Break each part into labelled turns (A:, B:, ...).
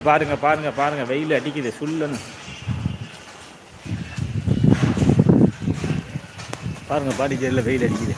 A: பாருங்க பாருங்க பாருங்க வெயில் அடிக்குது சுல்லுன்னு பாருங்க பாடிச்சேரியில் வெயில் அடிக்குது?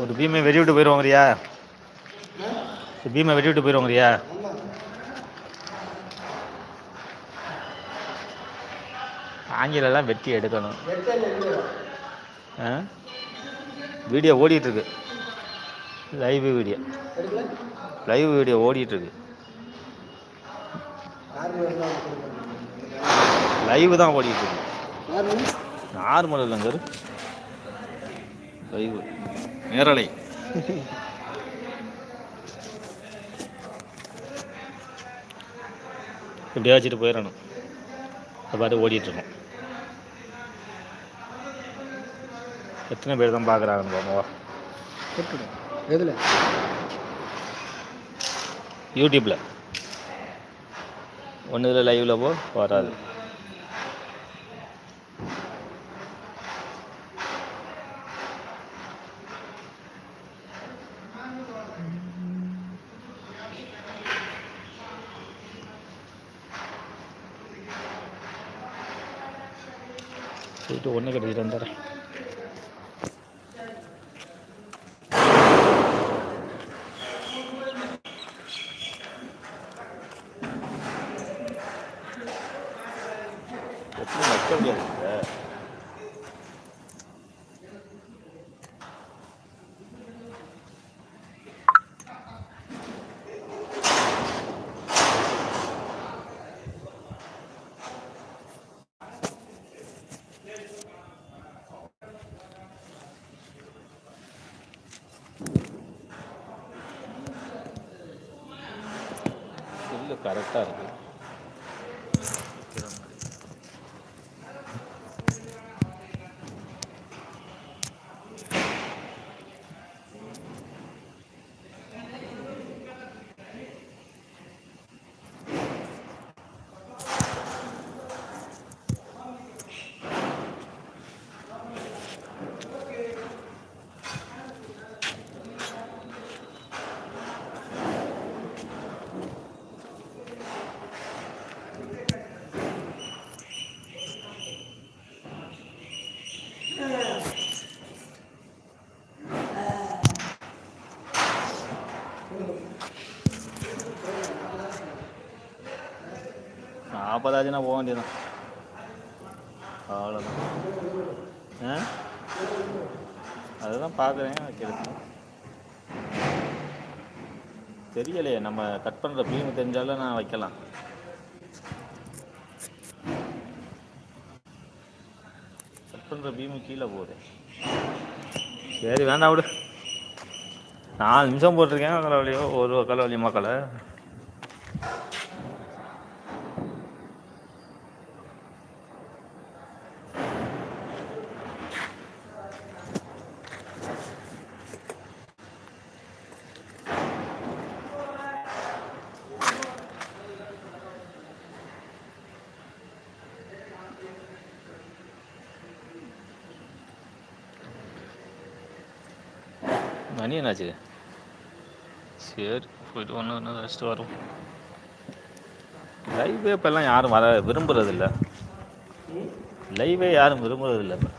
A: ஒரு பீமை வெடி விட்டு போயிடுவாங்கறியா பீமை வெடி விட்டு போயிடுவாங்கறியா ஆங்கிலெல்லாம் வெட்டி எடுக்கணும். வீடியோ ஓடிட்டுருக்கு. Live video. லைவ் வீடியோ ஓடிட்டுருக்கு. லைவ் தான் ஓடிட்டுருக்கு. நார்மல் இல்லைங்க லைவ். நேரலை. இப்படியே வச்சுட்டு போயிடணும். அது பாட்டு ஓடிட்டுருக்கோம். எத்தனை பேர் தான் பார்க்குறாங்கன்னு பாப்பா
B: எதில்?
A: யூடியூப்பில் ஒன்று இதில் லைவில் போ? வராது. போயிட்டு ஒன்று கட்டிட்டு வந்துடுறேன் எப்படி கரெக்டாக இருக்குது நாற்பதாச்சுன்னா போக வேண்டியதான் அவ்வளோதான் ஆ அதுதான் பார்க்குறேன் வைக்கிறது தெரியலையே நம்ம கட் பண்ணுற பீம் தெரிஞ்சாலும் நான் வைக்கலாம் கட் பண்ணுற பீமு கீழே போகுது சரி வேண்டாம் விடு நாலு நிமிஷம் போட்டிருக்கேன் கலவழியோ ஒரு கலவழி மக்களை மணி என்னாச்சு சரி போயிட்டு ஒன்று ஒன்று வச்சுட்டு வரும் லைவே இப்போல்லாம் யாரும் வர விரும்புறதில்ல லைவே யாரும் விரும்புறதில்ல இப்போ